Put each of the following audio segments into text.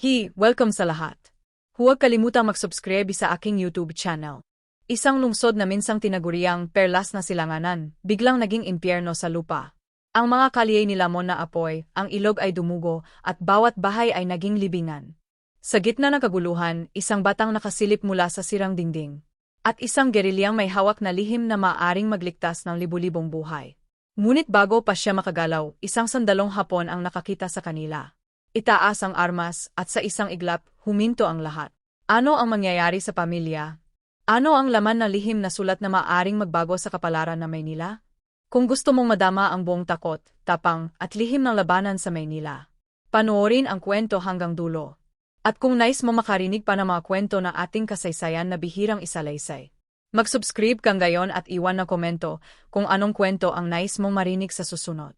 Hi, welcome sa lahat. Huwag kalimutang mag-subscribe sa aking YouTube channel. Isang lungsod na minsang tinaguriang perlas na silanganan, biglang naging impyerno sa lupa. Ang mga kalye nilamon na apoy, ang ilog ay dumugo, at bawat bahay ay naging libingan. Sa gitna ng kaguluhan, isang batang nakasilip mula sa sirang dingding. At isang gerilyang may hawak na lihim na maaring magligtas ng libu-libong buhay. Ngunit bago pa siya makagalaw, isang sandalong hapon ang nakakita sa kanila. Itaas ang armas, at sa isang iglap, huminto ang lahat. Ano ang mangyayari sa pamilya, ano ang laman na lihim na sulat na maaring magbago sa kapalaran na Maynila? Kung gusto mong madama ang buong takot, tapang, at lihim ng labanan sa Maynila, panoorin ang kwento hanggang dulo. At kung nais mo makarinig pa ng mga kwento na ating kasaysayan na bihirang isalaysay, mag-subscribe kang gayon at iwan na komento kung anong kwento ang nais mong marinig sa susunod.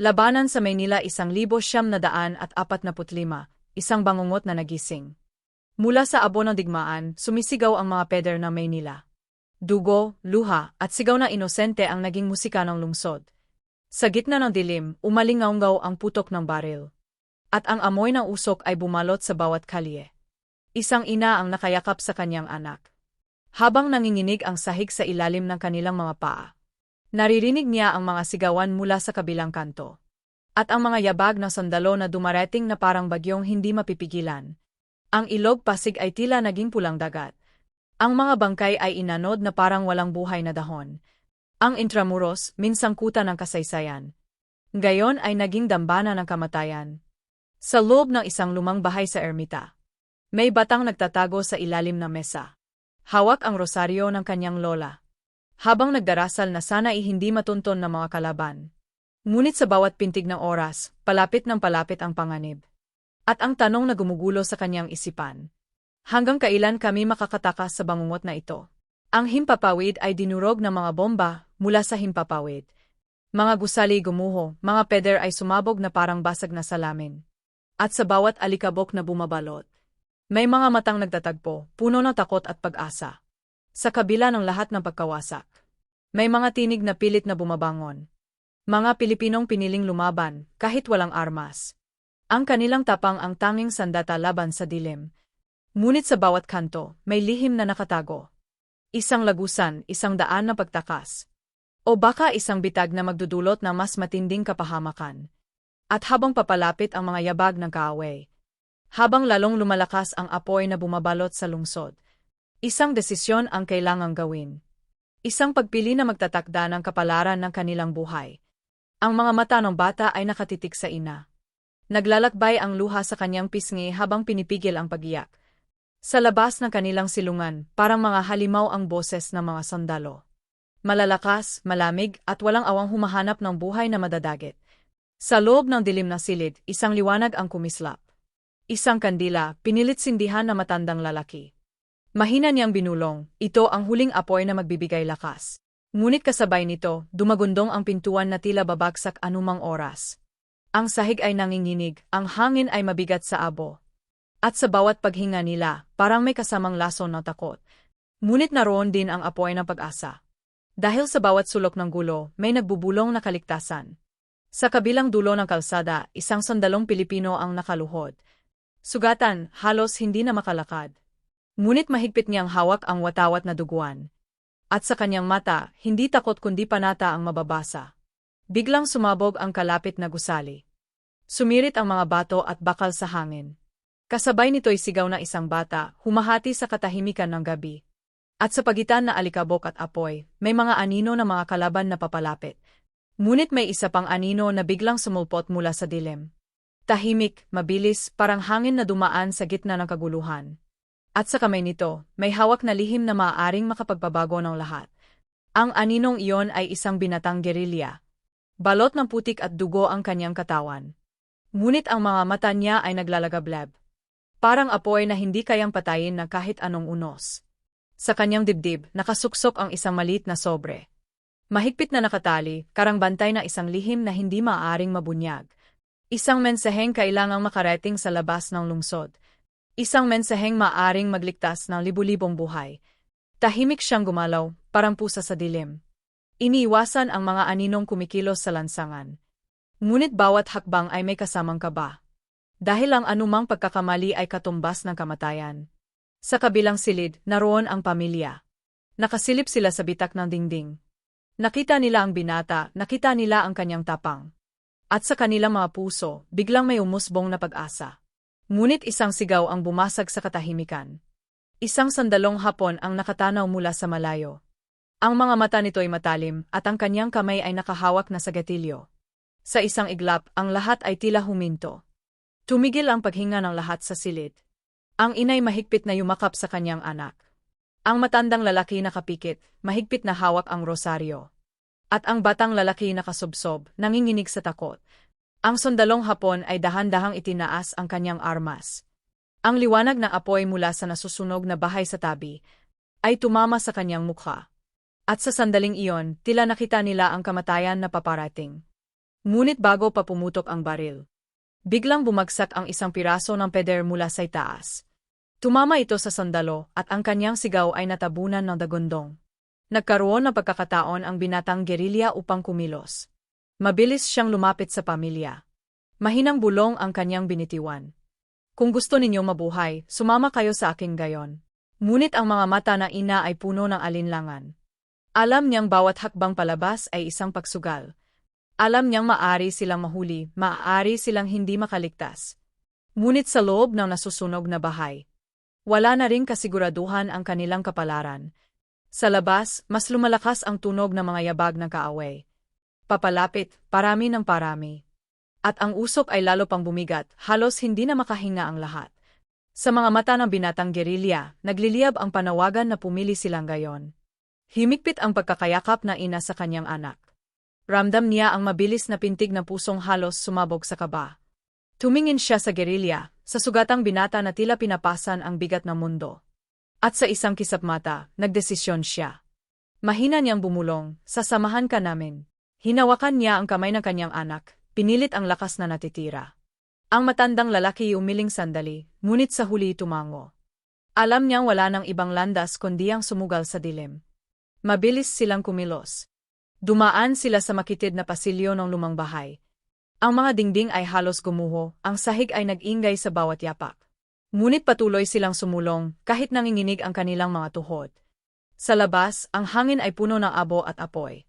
Labanan sa Maynila isang libo siyam na daan at apat na putlima, isang bangungot na nagising. Mula sa abo ng digmaan, sumisigaw ang mga peder ng Maynila. Dugo, luha, at sigaw na inosente ang naging musika ng lungsod. Sa gitna ng dilim, umalingaunggaw ang putok ng baril. At ang amoy ng usok ay bumalot sa bawat kalye. Isang ina ang nakayakap sa kanyang anak. Habang nanginginig ang sahig sa ilalim ng kanilang mga paa. Naririnig niya ang mga sigawan mula sa kabilang kanto. At ang mga yabag ng sandalo na dumarating na parang bagyong hindi mapipigilan ang ilog pasig ay tila naging pulang dagat. Ang mga bangkay ay inanod na parang walang buhay na dahon. Ang intramuros, minsang kuta ng kasaysayan. Gayon ay naging dambana ng kamatayan. Sa loob ng isang lumang bahay sa ermita, may batang nagtatago sa ilalim ng mesa. Hawak ang rosaryo ng kanyang lola. Habang nagdarasal na sana ay hindi matunton ng mga kalaban. Ngunit sa bawat pintig ng oras, palapit ng palapit ang panganib. At ang tanong na gumugulo sa kanyang isipan. Hanggang kailan kami makakatakas sa bangungot na ito? Ang himpapawid ay dinurog ng mga bomba mula sa himpapawid. Mga gusali gumuho, mga peder ay sumabog na parang basag na salamin. At sa bawat alikabok na bumabalot, may mga matang nagtatagpo, puno ng takot at pag-asa. Sa kabila ng lahat ng pagkawasak, may mga tinig na pilit na bumabangon. Mga Pilipinong piniling lumaban, kahit walang armas. Ang kanilang tapang ang tanging sandata laban sa dilim. Ngunit sa bawat kanto, may lihim na nakatago. Isang lagusan, isang daan na pagtakas. O baka isang bitag na magdudulot ng mas matinding kapahamakan. At habang papalapit ang mga yabag ng kaaway, habang lalong lumalakas ang apoy na bumabalot sa lungsod, isang desisyon ang kailangang gawin. Isang pagpili na magtatakda ng kapalaran ng kanilang buhay. Ang mga mata ng bata ay nakatitik sa ina. Naglalakbay ang luha sa kanyang pisngi habang pinipigil ang pagiyak. Sa labas ng kanilang silungan, parang mga halimaw ang boses ng mga sandalo. Malalakas, malamig, at walang awang humahanap ng buhay na madadagit. Sa loob ng dilim na silid, isang liwanag ang kumislap. Isang kandila, pinilit sindihan na matandang lalaki. Mahina niyang binulong, ito ang huling apoy na magbibigay lakas. Ngunit kasabay nito, dumagundong ang pintuan na tila babagsak anumang oras. Ang sahig ay nanginginig, ang hangin ay mabigat sa abo. At sa bawat paghinga nila, parang may kasamang laso ng takot. Ngunit naroon din ang apoy ng pag-asa. Dahil sa bawat sulok ng gulo, may nagbubulong na kaligtasan. Sa kabilang dulo ng kalsada, isang sandalong Pilipino ang nakaluhod. Sugatan, halos hindi na makalakad. Ngunit mahigpit niyang hawak ang watawat na duguan. At sa kanyang mata, hindi takot kundi panata ang mababasa. Biglang sumabog ang kalapit na gusali. Sumirit ang mga bato at bakal sa hangin. Kasabay nito'y sigaw na isang bata, humahati sa katahimikan ng gabi. At sa pagitan na alikabok at apoy, may mga anino na mga kalaban na papalapit. Ngunit may isa pang anino na biglang sumulpot mula sa dilim. Tahimik, mabilis, parang hangin na dumaan sa gitna ng kaguluhan. At sa kamay nito, may hawak na lihim na maaaring makapagbabago ng lahat. Ang aninong iyon ay isang binatang gerilya, Balot ng putik at dugo ang kanyang katawan. Ngunit ang mga mata niya ay naglalagablab. Parang apoy na hindi kayang patayin na kahit anong unos. Sa kanyang dibdib, nakasuksok ang isang maliit na sobre. Mahigpit na nakatali, karang bantay na isang lihim na hindi maaaring mabunyag. Isang mensaheng kailangang makarating sa labas ng lungsod. Isang mensaheng maaring magligtas ng libu-libong buhay. Tahimik siyang gumalaw, parang pusa sa dilim. Iniiwasan ang mga aninong kumikilos sa lansangan. Ngunit bawat hakbang ay may kasamang kaba. Dahil ang anumang pagkakamali ay katumbas ng kamatayan. Sa kabilang silid, naroon ang pamilya. Nakasilip sila sa bitak ng dingding. Nakita nila ang binata, nakita nila ang kanyang tapang. At sa kanilang mga puso, biglang may umusbong na pag-asa. Ngunit isang sigaw ang bumasag sa katahimikan. Isang sandalong hapon ang nakatanaw mula sa malayo. Ang mga mata nito ay matalim at ang kanyang kamay ay nakahawak na sa gatilyo. Sa isang iglap, ang lahat ay tila huminto. Tumigil ang paghinga ng lahat sa silid. Ang inay mahigpit na yumakap sa kanyang anak. Ang matandang lalaki nakapikit, mahigpit na hawak ang rosaryo. At ang batang lalaki nakasubsob, nanginginig sa takot. Ang sundalong hapon ay dahan-dahang itinaas ang kanyang armas. Ang liwanag na apoy mula sa nasusunog na bahay sa tabi ay tumama sa kanyang mukha. At sa sandaling iyon, tila nakita nila ang kamatayan na paparating. Ngunit bago pa pumutok ang baril. Biglang bumagsak ang isang piraso ng peder mula sa itaas. Tumama ito sa sandalo at ang kanyang sigaw ay natabunan ng dagundong. Nagkaroon ng pagkakataon ang binatang gerilya upang kumilos. Mabilis siyang lumapit sa pamilya. Mahinang bulong ang kanyang binitiwan. Kung gusto ninyo mabuhay, sumama kayo sa aking gayon. Ngunit ang mga mata na ina ay puno ng alinlangan. Alam niyang bawat hakbang palabas ay isang pagsugal. Alam niyang maari silang mahuli, maaari silang hindi makaligtas. Ngunit sa loob ng nasusunog na bahay, wala na ring kasiguraduhan ang kanilang kapalaran. Sa labas, mas lumalakas ang tunog ng mga yabag ng kaaway. Papalapit, parami ng parami. At ang usok ay lalo pang bumigat, halos hindi na makahinga ang lahat. Sa mga mata ng binatang gerilya, nagliliyab ang panawagan na pumili silang gayon. Himikpit ang pagkakayakap na ina sa kanyang anak. Ramdam niya ang mabilis na pintig na pusong halos sumabog sa kaba. Tumingin siya sa gerilya, sa sugatang binata na tila pinapasan ang bigat ng mundo. At sa isang kisap mata, nagdesisyon siya. Mahina niyang bumulong, sasamahan ka namin. Hinawakan niya ang kamay ng kanyang anak, pinilit ang lakas na natitira. Ang matandang lalaki umiling sandali, ngunit sa huli tumango. Alam niyang wala ng ibang landas kundi ang sumugal sa dilim. Mabilis silang kumilos. Dumaan sila sa makitid na pasilyo ng lumang bahay. Ang mga dingding ay halos gumuho, ang sahig ay nag-ingay sa bawat yapak. Ngunit patuloy silang sumulong, kahit nanginginig ang kanilang mga tuhod. Sa labas, ang hangin ay puno ng abo at apoy.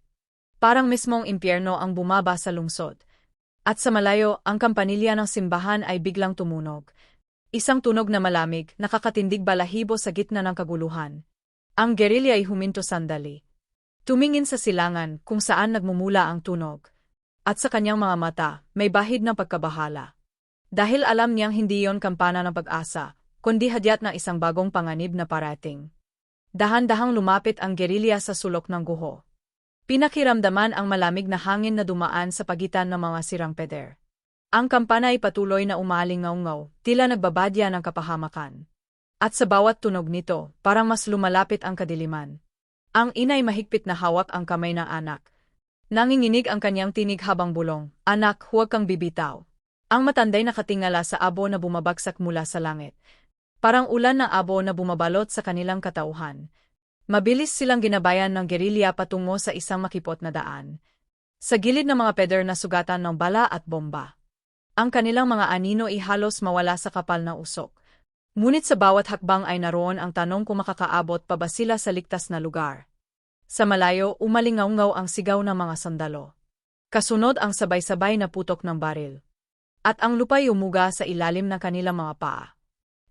Parang mismong impyerno ang bumaba sa lungsod. At sa malayo, ang kampanilya ng simbahan ay biglang tumunog. Isang tunog na malamig, nakakatindig balahibo sa gitna ng kaguluhan. Ang gerilya ay huminto sandali. Tumingin sa silangan kung saan nagmumula ang tunog. At sa kanyang mga mata, may bahid ng pagkabahala. Dahil alam niyang hindi yon kampana ng pag-asa, kundi hadyat ng isang bagong panganib na parating. Dahan-dahang lumapit ang gerilya sa sulok ng guho. Pinakiramdaman ang malamig na hangin na dumaan sa pagitan ng mga sirang peder. Ang kampana ay patuloy na umaling ngaw tila nagbabadya ng kapahamakan. At sa bawat tunog nito, parang mas lumalapit ang kadiliman. Ang inay mahigpit na hawak ang kamay ng anak. Nanginginig ang kanyang tinig habang bulong, Anak, huwag kang bibitaw. Ang matanday nakatingala sa abo na bumabagsak mula sa langit. Parang ulan na abo na bumabalot sa kanilang katauhan. Mabilis silang ginabayan ng gerilya patungo sa isang makipot na daan. Sa gilid ng mga peder na sugatan ng bala at bomba. Ang kanilang mga anino ay halos mawala sa kapal na usok. Ngunit sa bawat hakbang ay naroon ang tanong kung makakaabot pa ba sila sa ligtas na lugar. Sa malayo, umalingaw-ngaw ang sigaw ng mga sandalo. Kasunod ang sabay-sabay na putok ng baril. At ang lupa'y umuga sa ilalim ng kanilang mga paa.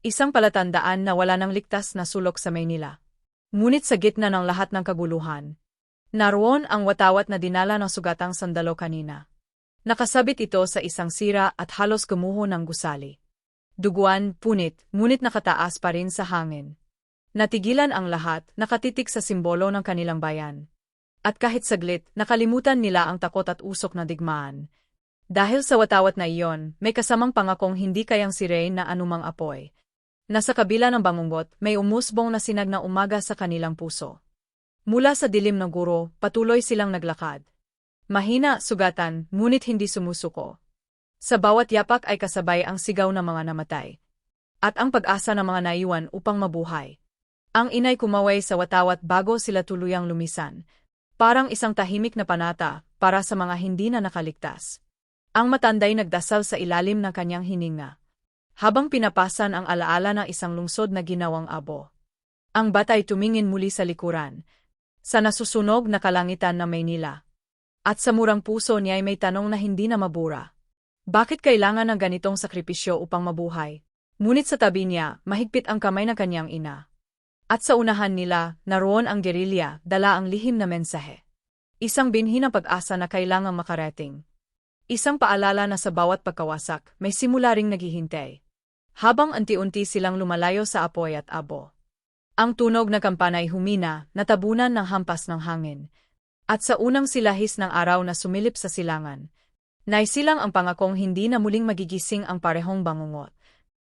Isang palatandaan na wala ng ligtas na sulok sa Maynila. Ngunit sa gitna ng lahat ng kaguluhan, naroon ang watawat na dinala ng sugatang sandalo kanina. Nakasabit ito sa isang sira at halos gumuho ng gusali. Duguan, punit, ngunit nakataas pa rin sa hangin. Natigilan ang lahat, nakatitik sa simbolo ng kanilang bayan. At kahit saglit, nakalimutan nila ang takot at usok na digmaan. Dahil sa watawat na iyon, may kasamang pangakong hindi kayang sirein na anumang apoy. Nasa kabila ng bangungot, may umusbong na sinag na umaga sa kanilang puso. Mula sa dilim ng guro, patuloy silang naglakad. Mahina, sugatan, ngunit hindi sumusuko. Sa bawat yapak ay kasabay ang sigaw ng mga namatay. At ang pag-asa ng mga naiwan upang mabuhay. Ang inay kumaway sa watawat bago sila tuluyang lumisan. Parang isang tahimik na panata para sa mga hindi na nakaligtas. Ang matanday nagdasal sa ilalim ng kanyang hininga. Habang pinapasan ang alaala ng isang lungsod na ginawang abo. Ang batay tumingin muli sa likuran, sa nasusunog na kalangitan ng Maynila. At sa murang puso niya ay may tanong na hindi na mabura. Bakit kailangan ng ganitong sakripisyo upang mabuhay? Ngunit sa tabi niya, mahigpit ang kamay ng kanyang ina. At sa unahan nila, naroon ang gerilya, dala ang lihim na mensahe. Isang binhi ng pag-asa na kailangang makarating. Isang paalala na sa bawat pagkawasak, may simula ring naghihintay. Habang unti-unti silang lumalayo sa apoy at abo. Ang tunog na kampanay humina, natabunan ng hampas ng hangin. At sa unang silahis ng araw na sumilip sa silangan, naisilang ang pangakong hindi na muling magigising ang parehong bangungot.